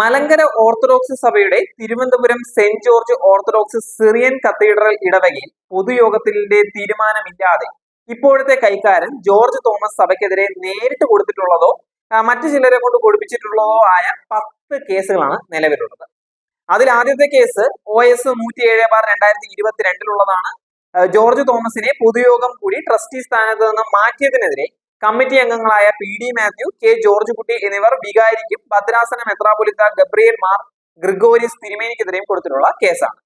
Malankara Orthodox സഭയുടെ Thiruvananthapuram saint George Orthodox Syrian cathedral ഇടവകയിൽ പൊതുയോഗത്തിന്റെ തീരുമാനമില്ലാതെ ഇപ്പോഴത്തെ കൈക്കാരൻ ജോർജ് തോമസ് സഭയ്ക്കെതിരെ നേരിട്ട് കൊടുത്തിട്ടുള്ളതോ മറ്റു ചിലരെ കൊണ്ട് കൊടുപ്പിച്ചിട്ടുള്ളതോ ആയ പത്ത് കേസുകളാണ് നിലവിലുള്ളത്. അതിൽ ആദ്യത്തെ കേസ് ഒ എസ് നൂറ്റി ഏഴ് ബാർ രണ്ടായിരത്തി ഇരുപത്തിരണ്ടിലുള്ളതാണ്. ജോർജ് തോമസിനെ പൊതുയോഗം കൂടി ട്രസ്റ്റി സ്ഥാനത്ത് നിന്ന് മാറ്റിയതിനെതിരെ കമ്മിറ്റി അംഗങ്ങളായ P D Mathew K Georgekutty എന്നിവർ വികാരിക്കും ഭദ്രാസന മെത്രാപൊലിത്ത ഗബ്രിയേൽ മാർ ഗ്രിഗോരിസ് തിരുമേനിക്കെതിരെയും കൊടുത്തിട്ടുള്ള കേസാണ്.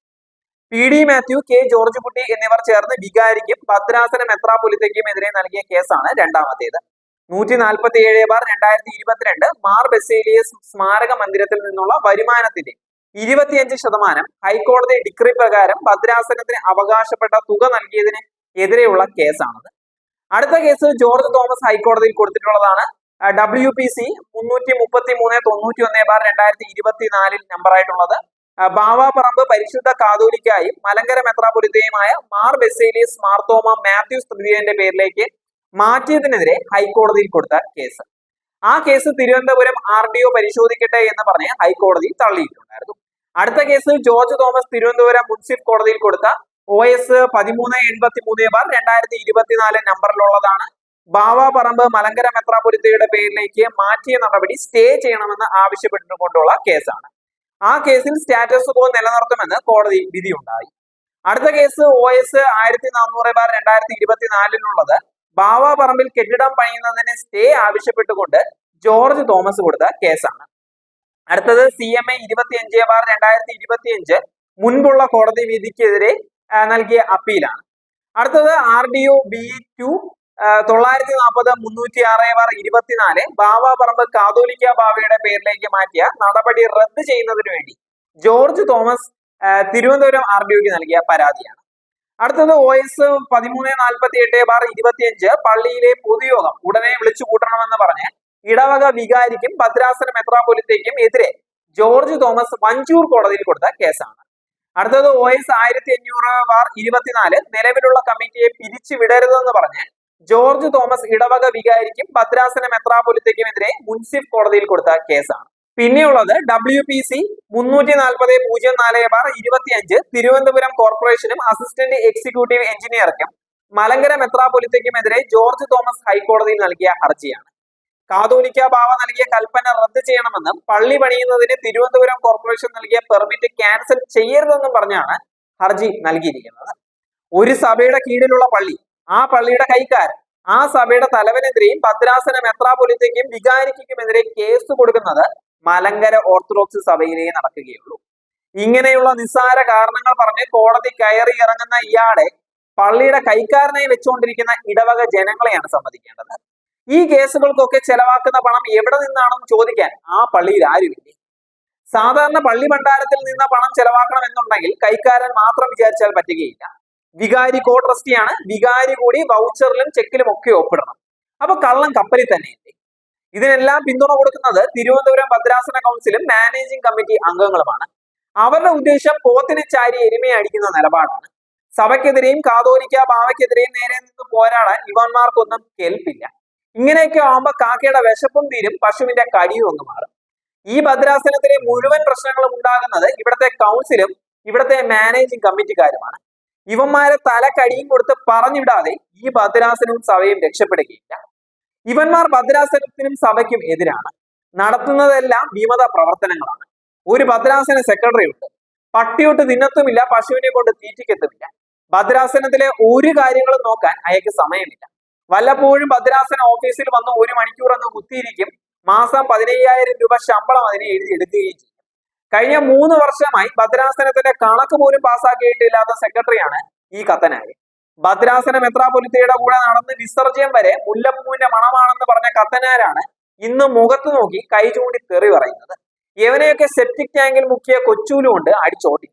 P D Mathew K Georgekutty എന്നിവർ ചേർന്ന് വികാരിക്കും ഭദ്രാസന മെത്രാപൊലിത്തയ്ക്കും എതിരെ നൽകിയ കേസാണ് രണ്ടാമത്തേത്. നൂറ്റി നാൽപ്പത്തി ഏഴ് ബാർ രണ്ടായിരത്തി ഇരുപത്തിരണ്ട് മാർ ബെസേലിയസ് സ്മാരക മന്ദിരത്തിൽ നിന്നുള്ള വരുമാനത്തിന്റെ ഇരുപത്തിയഞ്ച് ശതമാനം ഹൈക്കോടതി ഡിക്രി പ്രകാരം ഭദ്രാസനത്തിന് അവകാശപ്പെട്ട തുക നൽകിയതിന് എതിരെയുള്ള കേസാണത്. അടുത്ത കേസ് ജോർജ് തോമസ് ഹൈക്കോടതിയിൽ കൊടുത്തിട്ടുള്ളതാണ്. ഡബ്ല്യു പി സി മുന്നൂറ്റി മുപ്പത്തി മൂന്ന് തൊണ്ണൂറ്റി ഒന്ന് ബാർ രണ്ടായിരത്തി ഇരുപത്തിനാലിൽ നമ്പറായിട്ടുള്ളത് ബാവാപറമ്പ് പരിശുദ്ധ കാതോലിക്കായും മലങ്കര മെത്രാപൊലിത്തയുമായ മാർ ബെസേലിയസ് മാർത്തോമ മാത്യൂസ് തൃതീയന്റെ പേരിലേക്ക് മാറ്റിയതിനെതിരെ ഹൈക്കോടതിയിൽ കൊടുത്ത കേസ്. ആ case Thiruvananthapuram R D O പരിശോധിക്കട്ടെ എന്ന് പറഞ്ഞ് ഹൈക്കോടതി തള്ളിയിട്ടുണ്ടായിരുന്നു. അടുത്ത കേസ് ജോർജ് തോമസ് തിരുവനന്തപുരം മുൻസിഫ് കോടതിയിൽ കൊടുത്ത ഒ എസ് പതിമൂന്ന് എൺപത്തി മൂന്ന് ബാർ രണ്ടായിരത്തി ഇരുപത്തിനാല് നമ്പറിലുള്ളതാണ്. ബാവാപറമ്പ് മലങ്കര മെത്രാപൊലിത്തയുടെ പേരിലേക്ക് മാറ്റിയ നടപടി സ്റ്റേ ചെയ്യണമെന്ന് ആവശ്യപ്പെട്ടുകൊണ്ടുള്ള കേസാണ്. ആ കേസിൽ സ്റ്റാറ്റസ് കോ നിലനിർത്തുമെന്ന് കോടതി വിധിയുണ്ടായി. അടുത്ത കേസ് ഒ എസ് ആയിരത്തി നാനൂറ് ബാർ രണ്ടായിരത്തി ഇരുപത്തിനാലിനുള്ളത് ബാവാപറമ്പിൽ കെട്ടിടം പണിയുന്നതിന് സ്റ്റേ ആവശ്യപ്പെട്ടുകൊണ്ട് ജോർജ് തോമസ് കൊടുത്ത കേസാണ്. അടുത്തത് സി എം എ ഇരുപത്തിയഞ്ച് ബാർ രണ്ടായിരത്തി ഇരുപത്തിയഞ്ച് മുൻപുള്ള കോടതി വിധിക്കെതിരെ നൽകിയ അപ്പീലാണ്. അടുത്തത് R D O B two തൊള്ളായിരത്തി നാൽപ്പത് മുന്നൂറ്റി ആറ് ബാർ ഇരുപത്തിനാല് ബാവ പറമ്പ് കാതോലിക്ക ബാവയുടെ പേരിലേക്ക് മാറ്റിയ നടപടി റദ്ദ് ചെയ്യുന്നതിന് വേണ്ടി George Thomas Thiruvananthapuram R D ഒക്ക് നൽകിയ പരാതിയാണ്. അടുത്തത് ഒ എസ് പതിമൂന്ന് നാൽപ്പത്തി എട്ട് ബാർ ഇരുപത്തിയഞ്ച് പള്ളിയിലെ പൊതുയോഗം ഉടനെ വിളിച്ചു കൂട്ടണമെന്ന് പറഞ്ഞ് ഇടവക വികാരിക്കും ഭദ്രാസന മെത്രാപൊലിത്തേക്കും എതിരെ ജോർജ് തോമസ് വഞ്ചൂർ കോടതിയിൽ കൊടുത്ത കേസാണ്. അടുത്തത് ഒ എസ് ആയിരത്തി അഞ്ഞൂറ് ബാർ ഇരുപത്തിനാല്. നിലവിലുള്ള കമ്മിറ്റിയെ പിരിച്ചു വിടരുതെന്ന് പറഞ്ഞ് ജോർജ് തോമസ് ഇടവക വികാരിക്കും ഭദ്രാസന മെത്രാപൊലിത്തയ്ക്കുമെതിരെ മുൻസിഫ് കോടതിയിൽ കൊടുത്ത കേസാണ്. പിന്നെയുള്ളത് ഡബ്ല്യു പി സി മുന്നൂറ്റി നാൽപ്പത് പൂജ്യം നാല് ബാർ ഇരുപത്തിയഞ്ച്. തിരുവനന്തപുരം കോർപ്പറേഷനും അസിസ്റ്റന്റ് എക്സിക്യൂട്ടീവ് എഞ്ചിനീയർക്കും മലങ്കര മെത്രാപൊലിത്തയ്ക്കുമെതിരെ ജോർജ് തോമസ് ഹൈക്കോടതിയിൽ നൽകിയ ഹർജിയാണ്. കാതോലിക്ക ബാവ നൽകിയ കൽപ്പന റദ്ദ് ചെയ്യണമെന്നും പള്ളി പണിയുന്നതിന് തിരുവനന്തപുരം കോർപ്പറേഷൻ നൽകിയ പെർമിറ്റ് ക്യാൻസൽ ചെയ്യരുതെന്നും പറഞ്ഞാണ് ഹർജി നൽകിയിരിക്കുന്നത്. ഒരു സഭയുടെ കീഴിലുള്ള പള്ളി ആ പള്ളിയുടെ കൈക്കാരൻ ആ സഭയുടെ തലവനെതിരെയും ഭദ്രാസന മെത്രാപൊലിത്തയ്ക്കും വികാരിക്കുമെതിരെ കേസ് കൊടുക്കുന്നത് മലങ്കര ഓർത്തഡോക്സ് സഭയിലേ നടക്കുകയുള്ളൂ. ഇങ്ങനെയുള്ള നിസ്സാര കാരണങ്ങൾ പറഞ്ഞ് കോടതി കയറി ഇറങ്ങുന്ന ഇയാളെ പള്ളിയുടെ കൈക്കാരനായി വെച്ചുകൊണ്ടിരിക്കുന്ന ഇടവക ജനങ്ങളെയാണ് സമ്മതിക്കേണ്ടത് ഈ കേസുകൾക്കൊക്കെ ചെലവാക്കുന്ന പണം എവിടെ നിന്നാണെന്ന് ചോദിക്കാൻ ആ പള്ളിയിൽ ആരുമില്ലേ. സാധാരണ പള്ളി ഭണ്ഡാരത്തിൽ നിന്ന് പണം ചെലവാക്കണം എന്നുണ്ടെങ്കിൽ കൈക്കാരൻ മാത്രം വിചാരിച്ചാൽ പറ്റുകയില്ല. വികാരി കോ ട്രസ്റ്റിയാണ്. വികാരി കൂടി വൗച്ചറിലും ചെക്കിലും ഒക്കെ ഒപ്പിടണം. അപ്പൊ കള്ളം കപ്പലിൽ തന്നെയല്ലേ. ഇതിനെല്ലാം പിന്തുണ കൊടുക്കുന്നത് തിരുവനന്തപുരം ഭദ്രാസന കൗൺസിലും മാനേജിംഗ് കമ്മിറ്റി അംഗങ്ങളുമാണ്. അവരുടെ ഉദ്ദേശം പോത്തിനെ ചാരി എരുമയെ അടിക്കുന്ന നിലപാടാണ്. സഭയ്ക്കെതിരെയും കാതോലിക്ക ബാവയ്ക്കെതിരെയും നേരെ നിന്ന് പോരാടാൻ ഇവന്മാർക്കൊന്നും കേൾപ്പില്ല ഇങ്ങനെയൊക്കെ ആവുമ്പോ കാക്കയുടെ വിശപ്പും തീരും പശുവിന്റെ കടിയും ഒന്ന് മാറും. ഈ ഭദ്രാസനത്തിലെ മുഴുവൻ പ്രശ്നങ്ങളും ഉണ്ടാകുന്നത് ഇവിടുത്തെ കൗൺസിലും ഇവിടുത്തെ മാനേജിംഗ് കമ്മിറ്റിക്കാരുമാണ് ഇവന്മാരെ തല തലക്കടിയും കൊടുത്ത് പറഞ്ഞുവിടാതെ ഈ ഭദ്രാസനവും സഭയും രക്ഷപ്പെടുകയില്ല. ഇവന്മാർ ഭദ്രാസനത്തിനും സഭയ്ക്കും എതിരാണ്. നടത്തുന്നതെല്ലാം വിമത പ്രവർത്തനങ്ങളാണ്. ഒരു ഭദ്രാസന സെക്രട്ടറി ഉണ്ട്. പട്ടിയൊട്ട് തിന്നത്തുമില്ല പശുവിനെ കൊണ്ട് തീറ്റിക്കെത്തുമില്ല. ഭദ്രാസനത്തിലെ ഒരു കാര്യങ്ങളും നോക്കാൻ അയാൾക്ക് സമയമില്ല. വല്ലപ്പോഴും ഭദ്രാസന ഓഫീസിൽ വന്ന് ഒരു മണിക്കൂർ എന്ന് കുത്തിയിരിക്കും. മാസം പതിനയ്യായിരം രൂപ ശമ്പളം അതിനെ എഴുതി എടുക്കുകയും ചെയ്യും. കഴിഞ്ഞ മൂന്ന് വർഷമായി ഭദ്രാസനത്തിന്റെ കണക്ക് പോലും പാസ്സാക്കിയിട്ടില്ലാത്ത സെക്രട്ടറിയാണ് ഈ കത്തനായി ഭദ്രാസന മെത്രാപൊലിത്തയുടെ കൂടെ നടന്ന് വിസർജ്യം വരെ മുല്ലപ്പൂവിന്റെ മണമാണെന്ന് പറഞ്ഞ കത്തനാരാണ് ഇന്ന് മുഖത്ത് നോക്കി കൈ ചൂണ്ടി തെറി പറയുന്നത്. ഇവനെയൊക്കെ സെപ്റ്റിക് ടാങ്കിൽ മുക്കിയ കൊച്ചൂലുകൊണ്ട് അടിച്ചോട്ടി